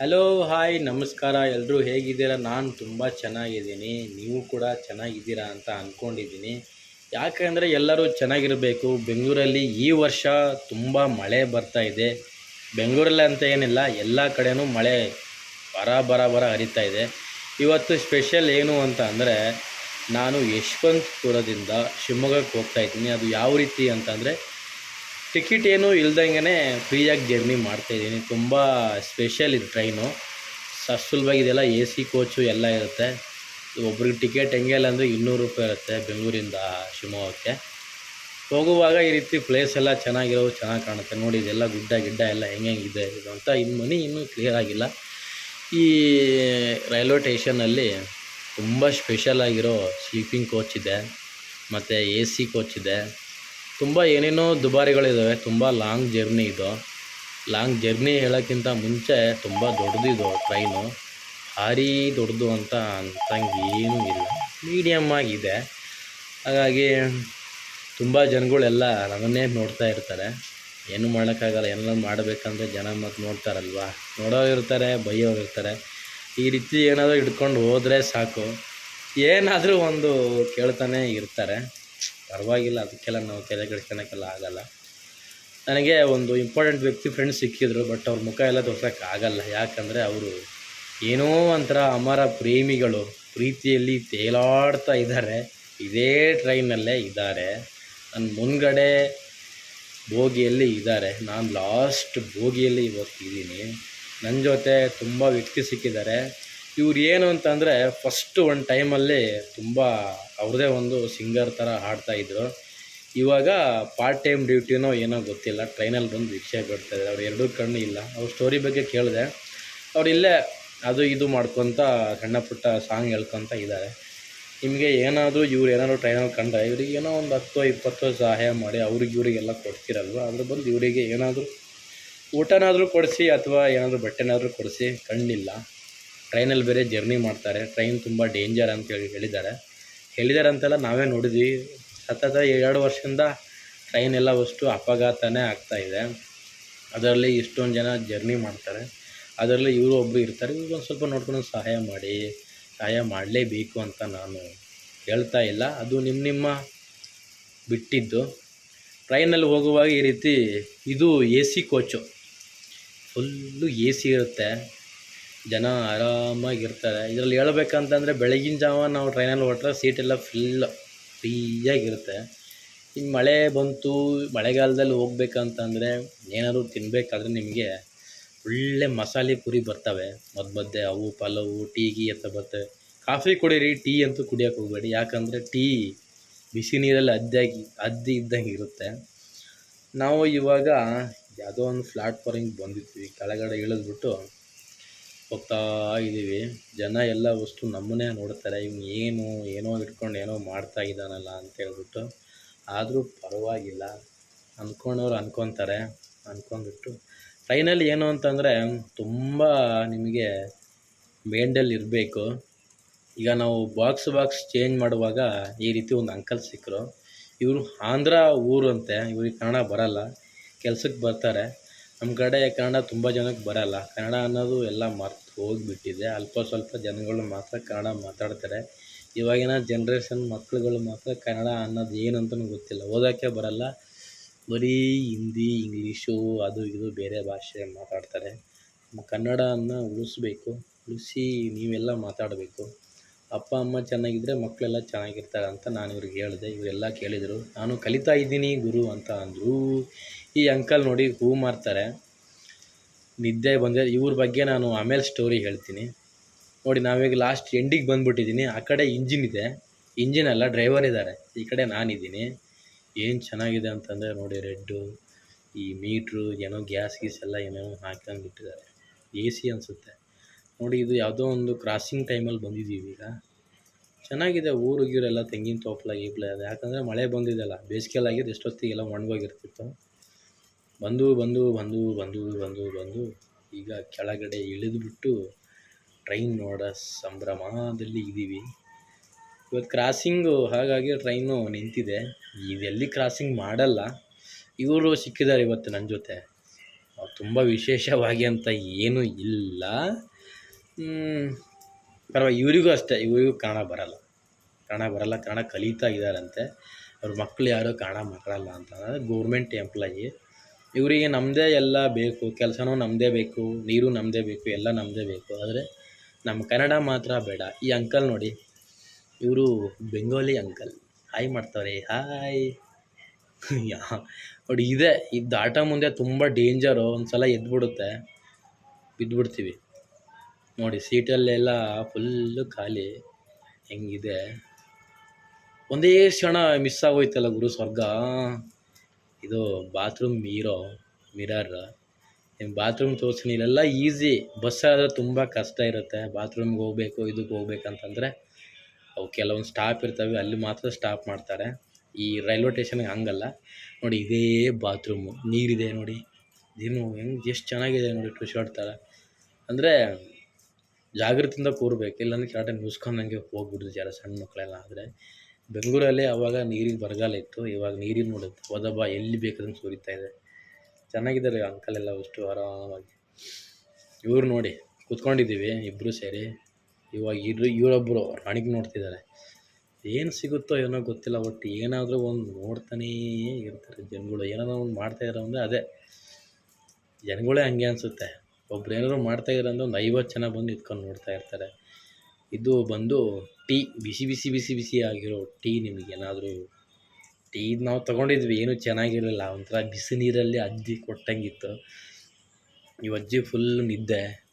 Hello hi ನಮಸ್ಕಾರ ಎಲ್ಲರೂ ಹೇಗಿದ್ದೀರಾ? ನಾನು ತುಂಬ ಚೆನ್ನಾಗಿದ್ದೀನಿ. ನೀವು ಕೂಡ ಚೆನ್ನಾಗಿದ್ದೀರಾ ಅಂತ ಅಂದ್ಕೊಂಡಿದ್ದೀನಿ ಯಾಕಂದರೆ ಎಲ್ಲರೂ ಚೆನ್ನಾಗಿರಬೇಕು. ಬೆಂಗಳೂರಲ್ಲಿ ಈ ವರ್ಷ ತುಂಬ ಮಳೆ ಬರ್ತಾ ಇದೆ. ಬೆಂಗಳೂರಲ್ಲಿ ಅಂತ ಏನಿಲ್ಲ, ಎಲ್ಲ ಕಡೆಯೂ ಮಳೆ ಬರ ಬರ ಬರ ಹರಿತಾ ಇದೆ. ಇವತ್ತು ಸ್ಪೆಷಲ್ ಏನು ಅಂತ ಅಂದರೆ, ನಾನು ಯಶವಂತಪುರದಿಂದ ಶಿವಮೊಗ್ಗಕ್ಕೆ ಹೋಗ್ತಾ ಇದ್ದೀನಿ. ಅದು ಯಾವ ರೀತಿ ಅಂತಂದರೆ ಟಿಕೆಟ್ ಏನೂ ಇಲ್ದಂಗೆ ಫ್ರೀಯಾಗಿ ಜರ್ನಿ ಮಾಡ್ತಾಯಿದ್ದೀನಿ ತುಂಬ ಸ್ಪೆಷಲ್ ಇದು ಟ್ರೈನು ಸುಲಭವಾಗಿ ಇದೆಲ್ಲ ಎ ಸಿ ಕೋಚು ಎಲ್ಲ ಇರುತ್ತೆ. ಒಬ್ರಿಗೆ ಟಿಕೆಟ್ ಹೆಂಗೆ ಇಲ್ಲ ಅಂದರೆ ಇನ್ನೂರು ರೂಪಾಯಿ ಇರುತ್ತೆ ಬೆಂಗಳೂರಿಂದ ಶಿವಮೊಗ್ಗಕ್ಕೆ. ಹೋಗುವಾಗ ಈ ರೀತಿ ಪ್ಲೇಸ್ ಎಲ್ಲ ಚೆನ್ನಾಗಿರೋ ಚೆನ್ನಾಗಿ ಕಾಣುತ್ತೆ. ನೋಡಿ ಇದೆಲ್ಲ ಗುಡ್ಡ ಗಿಡ್ಡ ಎಲ್ಲ ಹೆಂಗೆ ಇದೆ ಇದು ಅಂತ ಇನ್ನು ಮನಿ ಇನ್ನೂ ಕ್ಲಿಯರ್ ಆಗಿಲ್ಲ. ಈ ರೈಲ್ವೆ ಸ್ಟೇಷನಲ್ಲಿ ತುಂಬ ಸ್ಪೆಷಲ್ ಆಗಿರೋ ಸ್ಲೀಪಿಂಗ್ ಕೋಚ್ ಇದೆ. ಮತ್ತು ಎ ಸಿ ಕೋಚ್ ಇದೆ. ತುಂಬ ಏನೇನೋ ದುಬಾರಿಗಳಿದ್ದಾವೆ ತುಂಬ ಲಾಂಗ್ ಜರ್ನಿ ಇದು. ಲಾಂಗ್ ಜರ್ನಿ ಹೇಳೋಕ್ಕಿಂತ ಮುಂಚೆ ತುಂಬ ದೊಡ್ಡದಿದು ಟ್ರೈನು ಭಾರಿ ದೊಡ್ಡದು ಅಂತ ಅಂತಂಗೆ ಏನೂ ಇಲ್ಲ. ಮೀಡಿಯಮ್ ಆಗಿದೆ. ಹಾಗಾಗಿ ತುಂಬ ಜನಗಳೆಲ್ಲ ನನ್ನನ್ನೇ ನೋಡ್ತಾ ಇರ್ತಾರೆ. ಏನೂ ಮಾಡೋಕ್ಕಾಗಲ್ಲ ಎಲ್ಲ ಮಾಡಬೇಕಂದ್ರೆ ಜನ ಮತ್ತು ನೋಡ್ತಾರಲ್ವಾ? ನೋಡೋರು ಇರ್ತಾರೆ, ಬೈಯೋರು ಇರ್ತಾರೆ. ಈ ರೀತಿ ಏನಾದರೂ ಹಿಡ್ಕೊಂಡು ಹೋದರೆ ಸಾಕು. ಏನಾದರೂ ಒಂದು ಕೇಳ್ತಾನೆ ಇರ್ತಾರೆ. ಪರವಾಗಿಲ್ಲ, ಅದಕ್ಕೆಲ್ಲ ನಾವು ತಲೆ ಕೆಡ್ಸ್ಕೊಳಕ್ಕೆಲ್ಲ ಆಗಲ್ಲ. ನನಗೆ ಒಂದು ಇಂಪಾರ್ಟೆಂಟ್ ವ್ಯಕ್ತಿ ಫ್ರೆಂಡ್ಸ್ ಸಿಕ್ಕಿದ್ರು ಬಟ್ ಅವ್ರ ಮುಖ ಎಲ್ಲ ಆಗಲ್ಲ ಯಾಕಂದರೆ ಅವರು ಏನೋ ಒಂಥರ ಅಮರ ಪ್ರೇಮಿಗಳು, ಪ್ರೀತಿಯಲ್ಲಿ ತೇಲಾಡ್ತಾ ಇದ್ದಾರೆ. ಇದೇ ಟ್ರೈನಲ್ಲೇ ಇದ್ದಾರೆ. ನನ್ನ ಮುಂದ್ಗಡೆ ಬೋಗಿಯಲ್ಲಿ ಇದ್ದಾರೆ. ನಾನು ಲಾಸ್ಟ್ ಬೋಗಿಯಲ್ಲಿ ಇವತ್ತಿದ್ದೀನಿ ನನ್ನ ಜೊತೆ ತುಂಬ ವ್ಯಕ್ತಿ ಸಿಕ್ಕಿದ್ದಾರೆ. ಇವ್ರು ಏನು ಅಂತಂದರೆ ಫಸ್ಟು ಒಂದು ಟೈಮಲ್ಲಿ ತುಂಬ ಅವ್ರದ್ದೇ ಒಂದು ಸಿಂಗರ್ ಥರ ಹಾಡ್ತಾಯಿದ್ರು ಇವಾಗ ಪಾರ್ಟ್ ಟೈಮ್ ಡ್ಯೂಟಿನೋ ಏನೋ ಗೊತ್ತಿಲ್ಲ. ಟ್ರೈನಲ್ಲಿ ಬಂದು ಭಿಕ್ಷೆ ಬಿಡ್ತಾಯಿದ್ದಾರೆ ಅವ್ರು ಎರಡೂ ಕಣ್ಣು ಇಲ್ಲ. ಅವ್ರ ಸ್ಟೋರಿ ಬಗ್ಗೆ ಕೇಳಿದೆ. ಅವ್ರು ಇಲ್ಲೇ ಅದು ಇದು ಮಾಡ್ಕೊತ ಸಣ್ಣ ಪುಟ್ಟ ಸಾಂಗ್ ಹೇಳ್ಕೊತ ಇದ್ದಾರೆ ನಿಮಗೆ ಏನಾದರೂ ಇವ್ರು ಏನಾದರೂ ಟ್ರೈನಲ್ಲಿ ಕಂಡ್ರೆ ಇವ್ರಿಗೆ ಏನೋ ಒಂದು ಹತ್ತೋ, ಇಪ್ಪತ್ತೋ ಸಹಾಯ ಮಾಡಿ ಅವ್ರಿಗೆ ಇವರಿಗೆಲ್ಲ ಕೊಡ್ತಿರಲ್ವ? ಅದ್ರ ಬಂದು ಇವರಿಗೆ ಏನಾದರೂ ಊಟನಾದರೂ ಕೊಡಿಸಿ ಅಥವಾ ಏನಾದರೂ ಬಟ್ಟೆನಾದರೂ ಕೊಡಿಸಿ ಕಣ್ಣಿಲ್ಲ. ಟ್ರೈನಲ್ಲಿ ಬೇರೆ ಜರ್ನಿ ಮಾಡ್ತಾರೆ. ಟ್ರೈನ್ ತುಂಬ ಡೇಂಜರ್ ಅಂತ ಹೇಳಿ ಹೇಳಿದ್ದಾರೆ. ಹೇಳಿದ್ದಾರೆ ಅಂತೆಲ್ಲ ನಾವೇ ನೋಡಿದ್ವಿ. ಸತತ ಎರಡು ವರ್ಷದಿಂದ ಟ್ರೈನ್ ಎಲ್ಲ ಅಷ್ಟು ಅಪಘಾತನೇ ಆಗ್ತಾಯಿದೆ ಅದರಲ್ಲಿ ಇಷ್ಟೊಂದು ಜನ ಜರ್ನಿ ಮಾಡ್ತಾರೆ. ಅದರಲ್ಲಿ ಇವರು ಒಬ್ಬರು ಇರ್ತಾರೆ. ಇವ್ರು ಒಂದು ಸ್ವಲ್ಪ ನೋಡ್ಕೊಂಡು ಸಹಾಯ ಮಾಡಿ, ಸಹಾಯ ಮಾಡಲೇಬೇಕು ಅಂತ ನಾನು ಹೇಳ್ತಾ ಇಲ್ಲ. ಅದು ನಿಮ್ಮ ನಿಮ್ಮ ಬಿಟ್ಟಿದ್ದು. ಟ್ರೈನಲ್ಲಿ ಹೋಗುವಾಗ ಈ ರೀತಿ ಇದು A C coach. Full A C ಇರುತ್ತೆ. ಜನ ಆರಾಮಾಗಿರ್ತಾರೆ. ಇದರಲ್ಲಿ ಹೇಳ್ಬೇಕಂತಂದರೆ ಬೆಳಗಿನ ಜಾವ ನಾವು ಟ್ರೈನಲ್ಲಿ ಹೊರಟ್ರೆ ಸೀಟೆಲ್ಲ ಫುಲ್ ಫ್ರೀಯಾಗಿರುತ್ತೆ ಇನ್ನು ಮಳೆ ಬಂತು, ಮಳೆಗಾಲದಲ್ಲಿ ಹೋಗ್ಬೇಕಂತಂದರೆ ಏನಾದರೂ ತಿನ್ನಬೇಕಾದ್ರೆ ನಿಮಗೆ ಒಳ್ಳೆ ಮಸಾಲೆ ಪುರಿ ಬರ್ತವೆ. ಮಧ್ಯ ಮಧ್ಯೆ ಅವು, ಪಲಾವು, ಟೀ ಗೀ ಅಂತ ಬರ್ತವೆ. ಕಾಫಿ ಕುಡೀರಿ, ಟೀ ಅಂತೂ ಕುಡಿಯೋಕೆ ಹೋಗಬೇಡಿ. ಯಾಕಂದರೆ ಟೀ ಬಿಸಿ ನೀರಲ್ಲಿ ಅದ್ದಾಗಿ ಅದ್ದಿ ಇದ್ದಂಗೆ ಇರುತ್ತೆ. ನಾವು ಇವಾಗ ಯಾವುದೋ ಒಂದು ಪ್ಲಾಟ್ಫಾರ್ಮಿಗೆ ಬಂದಿದ್ವಿ. ಕೆಳಗಡೆ ಇಳಿದ್ಬಿಟ್ಟು ಹೋಗ್ತಾ ಇದ್ದೀವಿ. ಜನ ಎಲ್ಲ ವಸ್ತು ನಮ್ಮನ್ನೇ ನೋಡ್ತಾರೆ. ಇವ್ನು ಏನು, ಏನೋ ಇಟ್ಕೊಂಡು ಏನೋ ಮಾಡ್ತಾ ಇದ್ದಾನಲ್ಲ ಅಂತ ಹೇಳ್ಬಿಟ್ಟು. ಆದರೂ ಪರವಾಗಿಲ್ಲ. ಅಂದ್ಕೊಂಡವ್ರು ಅಂದ್ಕೊತಾರೆ ಅಂದ್ಕೊಂಡ್ಬಿಟ್ಟು ಟ್ರೈನಲ್ಲಿ ಏನು ಅಂತಂದರೆ ತುಂಬ ನಿಮಗೆ ಮೇಂಡಲ್ಲಿ ಇರಬೇಕು. ಈಗ ನಾವು ಬಾಕ್ಸ್ ಬಾಕ್ಸ್ ಚೇಂಜ್ ಮಾಡುವಾಗ ಈ ರೀತಿ ಒಂದು ಅಂಕಲ್ ಸಿಕ್ಕರು. ಇವರು ಆಂಧ್ರ ಊರಂತೆ ಇವ್ರಿಗೆ ಕನ್ನಡ ಬರಲ್ಲ. ಕೆಲ್ಸಕ್ಕೆ ಬರ್ತಾರೆ. ನಮ್ಮ ಕಡೆ ಕನ್ನಡ ತುಂಬ ಜನಕ್ಕೆ ಬರಲ್ಲ. ಕನ್ನಡ ಅನ್ನೋದು ಎಲ್ಲ ಮರ್ತು ಹೋಗಿಬಿಟ್ಟಿದೆ. ಅಲ್ಪ ಸ್ವಲ್ಪ ಜನಗಳು ಮಾತ್ರ ಕನ್ನಡ ಮಾತಾಡ್ತಾರೆ. ಇವಾಗಿನ ಜನ್ರೇಷನ್ ಮಕ್ಳುಗಳು ಮಾತ್ರ ಕನ್ನಡ ಅನ್ನೋದು ಏನು ಗೊತ್ತಿಲ್ಲ. ಓದೋಕ್ಕೆ ಬರಲ್ಲ. ಬರೀ ಹಿಂದಿ, ಇಂಗ್ಲೀಷು, ಅದು ಇದು ಬೇರೆ ಭಾಷೆ ಮಾತಾಡ್ತಾರೆ. ನಮ್ಮ ಕನ್ನಡವನ್ನು ಉಳಿಸ್ಬೇಕು. ಉಳಿಸಿ ನೀವೆಲ್ಲ ಮಾತಾಡಬೇಕು. ಅಪ್ಪ, ಅಮ್ಮ ಚೆನ್ನಾಗಿದ್ದರೆ ಮಕ್ಕಳೆಲ್ಲ ಚೆನ್ನಾಗಿರ್ತಾರೆ ಅಂತ ನಾನು ಇವ್ರಿಗೆ ಹೇಳಿದೆ. ಇವರೆಲ್ಲ ಕೇಳಿದರು. ನಾನು ಕಲಿತಾ ಇದ್ದೀನಿ ಗುರು ಅಂತ ಅಂದರು. ಈ ಅಂಕಲ್ ನೋಡಿ ಹೂ ಮಾರ್ತಾರೆ. ನಿದ್ದೆ ಬಂದರೆ ಇವ್ರ ಬಗ್ಗೆ ನಾನು ಆಮೇಲೆ ಸ್ಟೋರಿ ಹೇಳ್ತೀನಿ. ನೋಡಿ ನಾವೀಗ ಲಾಸ್ಟ್ ಎಂಡಿಗೆ ಬಂದುಬಿಟ್ಟಿದ್ದೀನಿ ಆ ಕಡೆ ಇಂಜಿನ್ ಇದೆ. ಇಂಜಿನ್ ಅಲ್ಲ ಡ್ರೈವರ್ ಇದ್ದಾರೆ ಈ ಕಡೆ ನಾನಿದ್ದೀನಿ ಏನು ಚೆನ್ನಾಗಿದೆ ಅಂತಂದರೆ ನೋಡಿ ರೆಡ್ಡು ಈ ಮೀಟ್ರು ಏನೋ ಗ್ಯಾಸ್ ಗೀಸ್ ಎಲ್ಲ ಏನೇನೋ ಹಾಕ್ಕೊಂಡು ಬಿಟ್ಟಿದ್ದಾರೆ ಎ ಸಿ ಅನಿಸುತ್ತೆ. ನೋಡಿ ಇದು ಯಾವುದೋ ಒಂದು ಕ್ರಾಸಿಂಗ್ ಟೈಮಲ್ಲಿ ಬಂದಿದ್ದೀವಿ ಈಗ. ಚೆನ್ನಾಗಿದೆ ಊರು ಗೀರೆಲ್ಲ ತೆಂಗಿನ ತೋಪ್ಲ ಗೀಪ್ಲ ಯಾಕಂದರೆ ಮಳೆ ಬಂದಿದೆಯಲ್ಲ ಬೇಸಿಗೆಲಾಗಿದ್ದು ಎಷ್ಟೊತ್ತಿಗೆಲ್ಲ ಒಣಗೋಗಿರ್ತಿತ್ತು. ಬಂದು ಬಂದು ಬಂದು ಬಂದು ಬಂದು ಬಂದು ಈಗ ಕೆಳಗಡೆ ಇಳಿದುಬಿಟ್ಟು ಟ್ರೈನ್ ನೋಡೋ ಸಂಭ್ರಮದಲ್ಲಿ ಇದ್ದೀವಿ. ಇವತ್ತು ಕ್ರಾಸಿಂಗು ಹಾಗಾಗಿ ಟ್ರೈನು ನಿಂತಿದೆ. ಇದೆಲ್ಲಿ ಕ್ರಾಸಿಂಗ್ ಮಾಡಲ್ಲ. ಇವರು ಸಿಕ್ಕಿದ್ದಾರೆ ಇವತ್ತು ನನ್ನ ಜೊತೆ. ತುಂಬ ವಿಶೇಷವಾಗಿ ಅಂತ ಏನೂ ಇಲ್ಲ. ಪರವಾಗಿ ಇವರಿಗೂ ಅಷ್ಟೇ, ಇವರಿಗೂ ಕನ್ನಡ ಬರಲ್ಲ. ಕನ್ನಡ ಬರಲ್ಲ ಕನ್ನಡ ಕಲಿತಾ ಇದ್ದಾರಂತೆ. ಅವ್ರ ಮಕ್ಕಳು ಯಾರೂ ಕನ್ನಡ ಮಾತಾಡಲ್ಲ ಅಂತ. ಗೌರ್ಮೆಂಟ್ ಎಂಪ್ಲಾಯಿ ಇವರಿಗೆ ನಮ್ಮದೇ ಎಲ್ಲ ಬೇಕು, ಕೆಲಸನೂ ನಮ್ಮದೇ ಬೇಕು, ನೀರು ನಮ್ಮದೇ ಬೇಕು, ಎಲ್ಲ ನಮ್ಮದೇ ಬೇಕು. ಆದರೆ ನಮ್ಮ ಕನ್ನಡ ಮಾತ್ರ ಬೇಡ. ಈ ಅಂಕಲ್ ನೋಡಿ, ಇವರು ಬೆಂಗಾಲಿ ಅಂಕಲ್ ಹಾಯ್ ಮಾಡ್ತಾರೆ ಹಾಯ್ ಯಾ, ನೋಡಿ ಇದೆ ಇದು ದಾಟ ಮುಂದೆ ತುಂಬ ಡೇಂಜರು ಒಂದು ಸಲ ಎದ್ಬಿಡುತ್ತೆ ಬಿದ್ದುಬಿಡ್ತೀವಿ ನೋಡಿ ಸೀಟಲ್ಲೆಲ್ಲ ಫುಲ್ಲು ಖಾಲಿ, ಹೆಂಗಿದೆ? ಒಂದೇ ಕ್ಷಣ ಮಿಸ್ ಆಗೋಯ್ತಲ್ಲ ಗುರು, ಸ್ವರ್ಗ. ಇದು ಬಾತ್ರೂಮ್ ಮೀರೋ ಮಿರರ್ ನಿಮ್ಮ ಬಾತ್ರೂಮ್ ತೋರಿಸ್ತೀನಿ. ಇಲ್ಲೆಲ್ಲ ಈಸಿ ಆದರೆ ತುಂಬ ಕಷ್ಟ ಇರುತ್ತೆ. ಬಾತ್ರೂಮ್ಗೆ ಹೋಗ್ಬೇಕು, ಇದಕ್ಕೆ ಹೋಗ್ಬೇಕಂತಂದರೆ ಅವು ಕೆಲವೊಂದು ಸ್ಟಾಪ್ ಇರ್ತವೆ. ಅಲ್ಲಿ ಮಾತ್ರ ಸ್ಟಾಪ್ ಮಾಡ್ತಾರೆ. ಈ ರೈಲ್ವೆ ಸ್ಟೇಷನ್ಗೆ ಹಂಗಲ್ಲ. ನೋಡಿ ಇದೇ ಬಾತ್ರೂಮು ನೀರಿದೆ ನೋಡಿ. ಇದೇನು ಹೆಂಗೆ ಎಷ್ಟು ಚೆನ್ನಾಗಿದೆ ನೋಡಿ ಟು ಶರ್ಟ್ ಥರ ಅಂದರೆ ಜಾಗೃತಿಯಿಂದ ಕೂರ್ಬೇಕು. ಇಲ್ಲಾಂದ್ರೆ ಕೆಳಗಡೆ ನುಸ್ಕೊಂಡಂಗೆ ಹೋಗ್ಬಿಡ್ತು ಜರ ಸಣ್ಣ ಮಕ್ಕಳೆಲ್ಲ ಆದರೆ. ಬೆಂಗಳೂರಲ್ಲಿ ಆವಾಗ ನೀರಿನ ಬರಗಾಲ ಇತ್ತು. ಇವಾಗ ನೀರಿನ ನೋಡುತ್ತೆ ಒದಬ ಎಲ್ಲಿ ಬೇಕಾದಂಗೆ ಸುರಿತಾ ಇದೆ. ಚೆನ್ನಾಗಿದ್ದಾರೆ ಅಂಕಲ್ ಎಲ್ಲ ಅಷ್ಟು ಆರಾಮಾಗಿ. ಇವ್ರು ನೋಡಿ, ಕೂತ್ಕೊಂಡಿದ್ದೀವಿ ಇಬ್ಬರು ಸೇರಿ. ಇವಾಗ ಇರು ಇವರೊಬ್ಬರು ರಾಣಿಗೆ ನೋಡ್ತಿದ್ದಾರೆ. ಏನು ಸಿಗುತ್ತೋ ಏನೋ ಗೊತ್ತಿಲ್ಲ ಒಟ್ಟು ಏನಾದರೂ ಒಂದು ನೋಡ್ತಾನೇ ಇರ್ತಾರೆ ಜನಗಳು. ಏನಾದರೂ ಒಂದು ಮಾಡ್ತಾಯಿರೋ ಅಂದರೆ ಅದೇ. ಜನಗಳೇ ಹಂಗೆ ಅನಿಸುತ್ತೆ. ಒಬ್ರು ಏನಾದ್ರು ಮಾಡ್ತಾಯಿರೋ ಅಂದರೆ ಒಂದು ಐವತ್ತು ಜನ ಬಂದು ನಿಂತ್ಕೊಂಡು ನೋಡ್ತಾ ಇರ್ತಾರೆ. ಇದು ಬಂದು ಟೀ, ಬಿಸಿ ಬಿಸಿ ಬಿಸಿ ಬಿಸಿ ಆಗಿರೋ ಟೀ ನಿಮಗೆ ಏನಾದರೂ ಟೀ ನಾವು ತೊಗೊಂಡಿದ್ವಿ, ಏನೂ ಚೆನ್ನಾಗಿರಲಿಲ್ಲ. ಒಂಥರ ಬಿಸಿ ನೀರಲ್ಲಿ ಅಜ್ಜಿ ಕೊಟ್ಟಂಗಿತ್ತು. ಈ ಅಜ್ಜಿ ಫುಲ್ ನಿದ್ದೆ.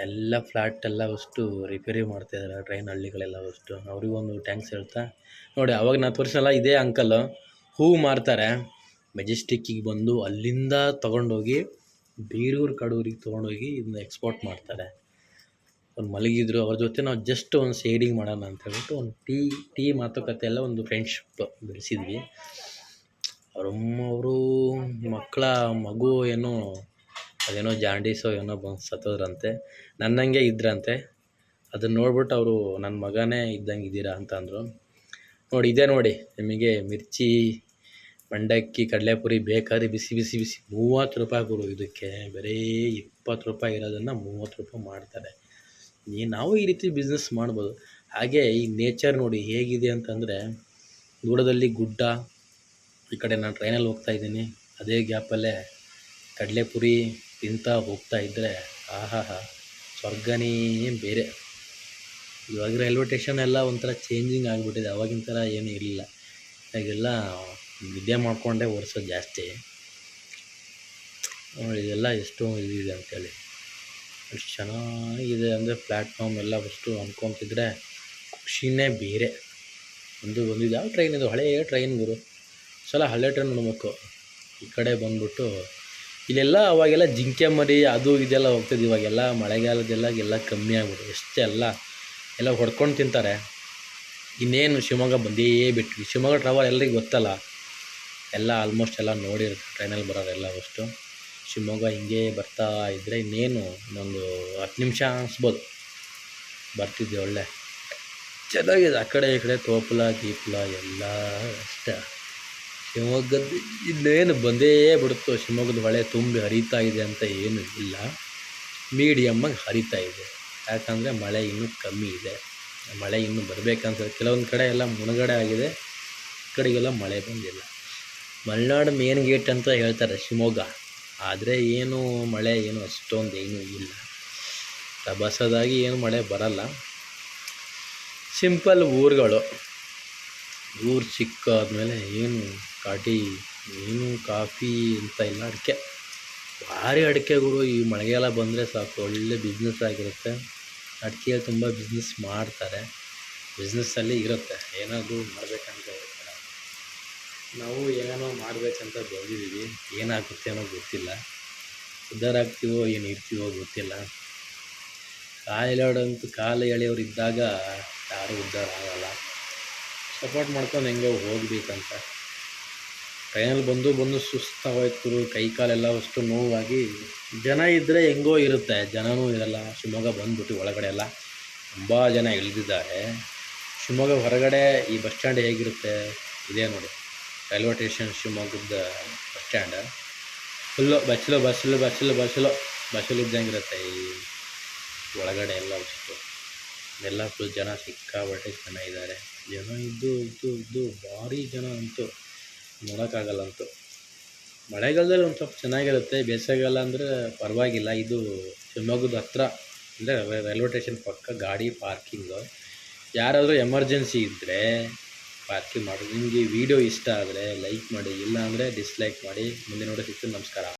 ಎಲ್ಲ ಫ್ಲಾಟ್ ಎಲ್ಲ ಅಷ್ಟು ರಿಪೇರಿ ಮಾಡ್ತಾಯಿದ್ದಾರೆ ಟ್ರೈನ್ ಹಳ್ಳಿಗಳೆಲ್ಲ ಅಷ್ಟು. ಅವ್ರಿಗೊಂದು ಟ್ಯಾಂಕ್ಸ್ ಹೇಳ್ತಾ. ನೋಡಿ, ಅವಾಗ ನಾನು ತೋರಿಸಲ್ಲ ಇದೇ ಅಂಕಲ್ ಹೂವು ಮಾರ್ತಾರೆ. ಮೆಜೆಸ್ಟಿಕ್ಕಿಗೆ ಬಂದು ಅಲ್ಲಿಂದ ತೊಗೊಂಡೋಗಿ, ಬೀರೂರು ಕಡೂರಿಗೆ ತೊಗೊಂಡೋಗಿ ಇದನ್ನ ಎಕ್ಸ್ಪೋರ್ಟ್ ಮಾಡ್ತಾರೆ. ಒಂದು ಮಲಗಿದ್ರು, ಅವ್ರ ಜೊತೆ ನಾವು ಜಸ್ಟ್ ಒಂದು ಶೇಡಿಂಗ್ ಮಾಡೋಣ ಅಂತ ಹೇಳ್ಬಿಟ್ಟು ಒಂದು ಟೀ ಟೀ ಮಾತುಕತೆ ಎಲ್ಲ ಒಂದು ಫ್ರೆಂಡ್ಶಿಪ್ ಬೆಳೆಸಿದ್ವಿ. ಅವರಮ್ಮ ಅವರು ಮಕ್ಕಳ ಮಗು ಏನೋ, ಅದೇನೋ ಜಾಂಡೀಸೋ ಏನೋ ಬಂದು ಸತ್ತೋದ್ರಂತೆ, ನನ್ನಂಗೆ ಇದ್ರಂತೆ. ಅದನ್ನು ನೋಡ್ಬಿಟ್ಟು ಅವರು ನನ್ನ ಮಗನೇ ಇದ್ದಂಗೆ ಇದ್ದೀರಾ? ಅಂತ ಅಂದರು. ನೋಡಿ, ಇದೆ ನೋಡಿ, ನಿಮಗೆ ಮಿರ್ಚಿ, ಮಂಡಕ್ಕಿ, ಕಡಲೆಪುರಿ ಬೇಕಾದ್ರೆ ಬಿಸಿ ಬಿಸಿ ಬಿಸಿ ಮೂವತ್ತು ರೂಪಾಯಿ ಗುರು ಇದಕ್ಕೆ. ಬರೀ ಇಪ್ಪತ್ತು ರೂಪಾಯಿ ಇರೋದನ್ನು ಮೂವತ್ತು ರೂಪಾಯಿ ಮಾಡ್ತಾರೆ. ಈ ನಾವು ಈ ರೀತಿ ಬಿಸ್ನೆಸ್ ಮಾಡ್ಬೋದು. ಹಾಗೆ ಈ ನೇಚರ್ ನೋಡಿ ಹೇಗಿದೆ ಅಂತಂದರೆ, ದೂರದಲ್ಲಿ ಗುಡ್ಡ, ಈ ಕಡೆ ನಾನು ಟ್ರೈನಲ್ಲಿ ಹೋಗ್ತಾ ಇದ್ದೀನಿ. ಅದೇ ಗ್ಯಾಪಲ್ಲೇ ಕಡಲೆಪುರಿ ತಿಂತಾ ಹೋಗ್ತಾ ಇದ್ದರೆ ಆಹಾಹಾ, ಸ್ವರ್ಗನೇ ಬೇರೆ. ಇವಾಗ ರೈಲ್ವೆ ಸ್ಟೇಷನ್ ಎಲ್ಲ ಒಂಥರ ಚೇಂಜಿಂಗ್ ಆಗಿಬಿಟ್ಟಿದೆ. ಅವಾಗಿನ ಥರ ಏನೂ ಇರಲಿಲ್ಲ. ಹಾಗೆಲ್ಲ ನಿದ್ದೆ ಮಾಡಿಕೊಂಡೇ ಓಡಿಸೋದು ಜಾಸ್ತಿ. ಇದೆಲ್ಲ ಎಷ್ಟು ಇದಿದೆ ಅಂತೇಳಿ. ಎಷ್ಟು ಚೆನ್ನಾಗಿದೆ ಅಂದರೆ ಪ್ಲ್ಯಾಟ್ಫಾರ್ಮ್ ಎಲ್ಲ ಫಸ್ಟು ಅಂದ್ಕೊತಿದ್ರೆ ಖುಷಿನೇ ಬೇರೆ. ಒಂದು ಒಂದು ಯಾವ ಟ್ರೈನ್ ಇದು? ಹಳೆಯ ಟ್ರೈನ್ ಗುರು. ಸಲ ಹಳೆ ಟ್ರೈನ್ ನೋಡ್ಬೇಕು. ಈ ಕಡೆ ಬಂದ್ಬಿಟ್ಟು ಇಲ್ಲೆಲ್ಲ ಅವಾಗೆಲ್ಲ ಜಿಂಕೆ ಮರಿ ಅದು ಇದೆಲ್ಲ ಹೋಗ್ತಿದ್ವಿ. ಇವಾಗೆಲ್ಲ ಮಳೆಗಾಲದೆಲ್ಲ ಎಲ್ಲ ಕಮ್ಮಿ ಆಗ್ಬಿಟ್ಟು ಎಷ್ಟೆಲ್ಲ ಎಲ್ಲ ಹೊಡ್ಕೊಂಡು ತಿಂತಾರೆ. ಇನ್ನೇನು ಶಿವಮೊಗ್ಗ ಬಂದೇ ಬಿಟ್ವಿ. ಶಿವಮೊಗ್ಗ ಟ್ರಾವಲ್ ಎಲ್ಲರಿಗೂ ಗೊತ್ತಲ್ಲ. ಎಲ್ಲ ಆಲ್ಮೋಸ್ಟ್ ಎಲ್ಲ ನೋಡಿರ್ತಾರೆ. ಟ್ರೈನಲ್ಲಿ ಬರೋರೆಲ್ಲ ಅಷ್ಟು ಶಿವಮೊಗ್ಗ ಹಿಂಗೆ ಬರ್ತಾ ಇದ್ದರೆ ಇನ್ನೇನು, ಇನ್ನೊಂದು ಹತ್ತು ನಿಮಿಷ ಅನಿಸ್ಬೋದು. ಬರ್ತಿದ್ದೆ ಒಳ್ಳೆ. ಚೆನ್ನಾಗಿದೆ, ಆ ಕಡೆ ಈ ಕಡೆ ತೋಪಲ, ಗೀಪಲ ಎಲ್ಲ ಅಷ್ಟೇ. ಶಿವಮೊಗ್ಗದ ಇನ್ನೇನು ಬಂದೇ ಬಿಡುತ್ತೋ, ಶಿವಮೊಗ್ಗದ ಹೊಳೆ ತುಂಬಿ ಹರಿತಾ ಇದೆ ಅಂತ ಏನೂ ಇಲ್ಲ. ಮೀಡಿಯಮ್ಮಾಗಿ ಹರಿತಾ ಇದೆ. ಯಾಕಂದರೆ ಮಳೆ ಇನ್ನೂ ಕಮ್ಮಿ ಇದೆ. ಮಳೆ ಇನ್ನೂ ಬರಬೇಕಂತ ಕೆಲವೊಂದು ಕಡೆ ಎಲ್ಲ ಮುಳುಗಡೆ ಆಗಿದೆ. ಕಡೆಗೆಲ್ಲ ಮಳೆ ಬಂದಿಲ್ಲ. ಮಲೆನಾಡು ಮೇನ್ ಗೇಟ್ ಅಂತ ಹೇಳ್ತಾರೆ ಶಿವಮೊಗ್ಗ. ಆದರೆ ಏನು ಮಳೆ ಏನು ಅಷ್ಟೊಂದು ಏನೂ ಇಲ್ಲ. ರಭಸದಾಗಿ ಏನು ಮಳೆ ಬರಲ್ಲ. ಸಿಂಪಲ್ ಊರುಗಳು. ಊರು ಚಿಕ್ಕಾದ್ಮೇಲೆ ಏನು ಕಾಟಿ, ಏನು ಕಾಫಿ ಅಂತ ಇಲ್ಲ ಅಡಿಕೆ. ಭಾರಿ ಅಡಿಕೆಗಳು ಈ ಮಳೆಗಾಲ ಬಂದರೆ ಸಾಕು. ಒಳ್ಳೆ ಬಿಸ್ನೆಸ್ ಆಗಿರುತ್ತೆ. ಅಡಿಕೆಯಲ್ಲಿ ತುಂಬ ಬಿಸ್ನೆಸ್ ಮಾಡ್ತಾರೆ. ಬಿಸ್ನೆಸ್ಸಲ್ಲಿ ಇರುತ್ತೆ. ಏನಾದರೂ ಮಾಡಬೇಕಂತ ನಾವು ಏನೇನೋ ಮಾಡಬೇಕಂತ ಬಂದಿದ್ದೀವಿ. ಏನಾಗುತ್ತೆ ಅನ್ನೋ ಗೊತ್ತಿಲ್ಲ. ಉದ್ಧಾರ ಆಗ್ತೀವೋ, ಏನು ಇರ್ತೀವೋ ಗೊತ್ತಿಲ್ಲ. ಕಾಲೆಳೆಯೋದಂತೂ ಕಾಲು ಎಳೆಯೋರು ಇದ್ದಾಗ ಯಾರೂ ಉದ್ಧಾರ ಆಗಲ್ಲ. ಸಪೋರ್ಟ್ ಮಾಡ್ಕೊಂಡು ಹೆಂಗೆ ಹೋಗಬೇಕಂತ. ಟ್ರೈನಲ್ಲಿ ಬಂದು ಬಂದು ಸುಸ್ತಾಗೋಯ್ತು ಕೈ ಕಾಲೆಲ್ಲ ಅಷ್ಟು ನೋವಾಗಿ. ಜನ ಇದ್ದರೆ ಹೆಂಗೋ ಇರುತ್ತೆ. ಜನನೂ ಇರಲ್ಲ. ಶಿವಮೊಗ್ಗ ಬಂದುಬಿಟ್ಟು ಒಳಗಡೆ ಎಲ್ಲ ತುಂಬ ಜನ ಇಳಿದಿದ್ದಾರೆ. ಶಿವಮೊಗ್ಗ ಹೊರಗಡೆ ಈ ಬಸ್ ಸ್ಟ್ಯಾಂಡ್ ಹೇಗಿರುತ್ತೆ? ಇದೇ ನೋಡಿ. ರೈಲ್ವೆ ಸ್ಟೇಷನ್ ಶಿವಮೊಗ್ಗದ ಬಸ್ ಸ್ಟ್ಯಾಂಡ ಫುಲ್ಲು ಬಚ್ಚಲು ಬಸ್ಸಲು ಬಸ್ಲು ಬಸ್ಸಲು ಬಸ್ಸಲ್ಲಿ ಇದ್ದಂಗಿರುತ್ತೆ ಈ ಒಳಗಡೆ ಎಲ್ಲ ಅಷ್ಟು. ಎಲ್ಲ ಫುಲ್ ಜನ ಸಿಕ್ಕಾಬಟ್ಟೆ ಇದ್ದಾರೆ. ಜನ ಇದ್ದು ಇದ್ದು ಇದ್ದು ಭಾರಿ ಜನ ಅಂತೂ ನೋಡೋಕ್ಕಾಗಲ್ಲ ಅಂತೂ ಮಳೆಗಾಲದಲ್ಲಿ ಒಂದು ಸ್ವಲ್ಪ ಚೆನ್ನಾಗಿರುತ್ತೆ. ಬೇಸಿಗೆಗಾಲ ಅಂದರೆ ಪರವಾಗಿಲ್ಲ. ಇದು ಶಿವಮೊಗ್ಗದ ಹತ್ರ ಅಂದರೆ ರೈಲ್ವೆ ಸ್ಟೇಷನ್ ಪಕ್ಕ ಗಾಡಿ ಪಾರ್ಕಿಂಗು ಯಾರಾದರೂ ಎಮರ್ಜೆನ್ಸಿ ಇದ್ದರೆ ಪಾರ್ಕಿಂಗ್ ಮಾಡೋದು ನಿಮಗೆ ವಿಡಿಯೋ ಇಷ್ಟ ಆದರೆ ಲೈಕ್ ಮಾಡಿ ಇಲ್ಲ ಅಂದರೆ ಡಿಸ್ಲೈಕ್ ಮಾಡಿ. ಮುಂದೆ ನೋಡೋ ಸಿಗ್ತೀನಿ ನಮಸ್ಕಾರ.